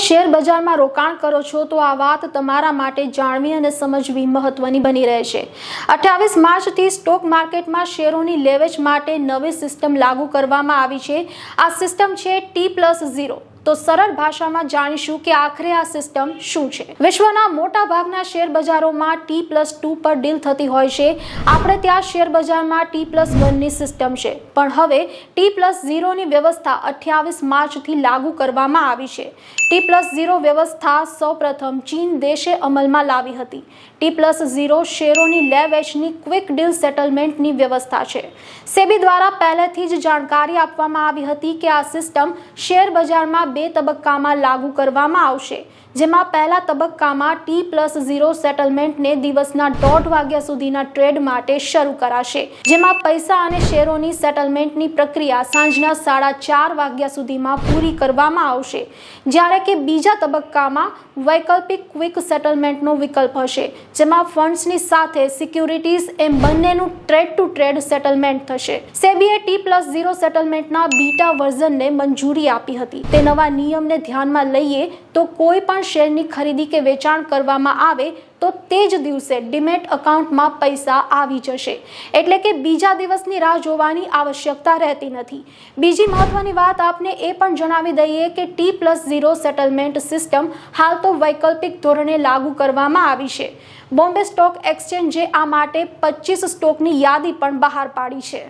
Share બજારમાં રોકાણ કરો છો તો આ વાત તમારા માટે જાણવી અને સમજવી મહત્વની બની રહેશે અઠ્યાવીસ માર્ચથી સ્ટોક માર્કેટમાં શેરોની લેવેચ માટે નવી સિસ્ટમ લાગુ કરવામાં આવી છે. આ સિસ્ટમ છે ટી પ્લસ ઝીરો તો સરળ ભાષામાં જાણીશું કે આખરે આ સિસ્ટમ શું છે. વિશ્વના મોટા ભાગના શેર બજારોમાં ટી પ્લસ ટુ પર ડીલ થતી હોય છે. આપણે ત્યાં શેર બજારમાં ટી પ્લસ વનની સિસ્ટમ છે. પણ હવે ટી પ્લસ ઝીરોની વ્યવસ્થા અઠ્યાવીસ માર્ચથી લાગુ કરવામાં આવી છે. ટી પ્લસ ઝીરો વ્યવસ્થા સૌપ્રથમ ચીન દેશે અમલમાં લાવી હતી. ટી પ્લસ ઝીરો શેરોની લે વેચની ક્વિક ડીલ સેટલમેન્ટની વ્યવસ્થા છે. સેબી દ્વારા પહેલેથી જ જાણકારી આપવામાં આવી હતી કે આ સિસ્ટમ શેર બજારમાં બે તબક્કામાં લાગુ કરવામાં આવશે, જેમાં પહેલા તબક્કામાં ટી પ્લસ ઝીરો સેટલમેન્ટને દિવસના દોઢ વાગ્યા સુધીના ટ્રેડ માટે શરૂ કરાશે, જેમાં પૈસા અને શેરોની સેટલમેન્ટની પ્રક્રિયા સાંજના સાડા ચાર વાગ્યા સુધીમાં પૂરી કરવામાં આવશે, જ્યારે કે બીજા તબક્કામાં વૈકલ્પિક ક્વિક સેટલમેન્ટનો વિકલ્પ હશે, જેમાં ફંડ્સની સાથે સિક્યુરિટીઝ એમ બંનેનું ટ્રેડ ટુ ટ્રેડ સેટલમેન્ટ થશે. સેબીએ ટી પ્લસ ઝીરો સેટલમેન્ટના બીટા વર્ઝનને મંજૂરી આપી હતી. તે નવા નિયમને ધ્યાનમાં લઈએ તો કોઈ પણ શેરની ખરીદી કે વેચાણ કરવામાં આવે તો તે જ દિવસે ડિમેટ એકાઉન્ટમાં પૈસા આવી જશે. એટલે કે બીજા દિવસની રાહ જોવાની આવશ્યકતા રહેતી નથી. બીજી મહત્વની વાત આપને એ પણ જણાવી દઈએ કે T plus zero settlement system હાલ તો વૈકલ્પિક ધોરણે લાગુ કરવામાં આવી છે. બોમ્બે સ્ટોક એક્સચેન્જે આ માટે પચીસ સ્ટોકની યાદી પણ બહાર પાડી છે.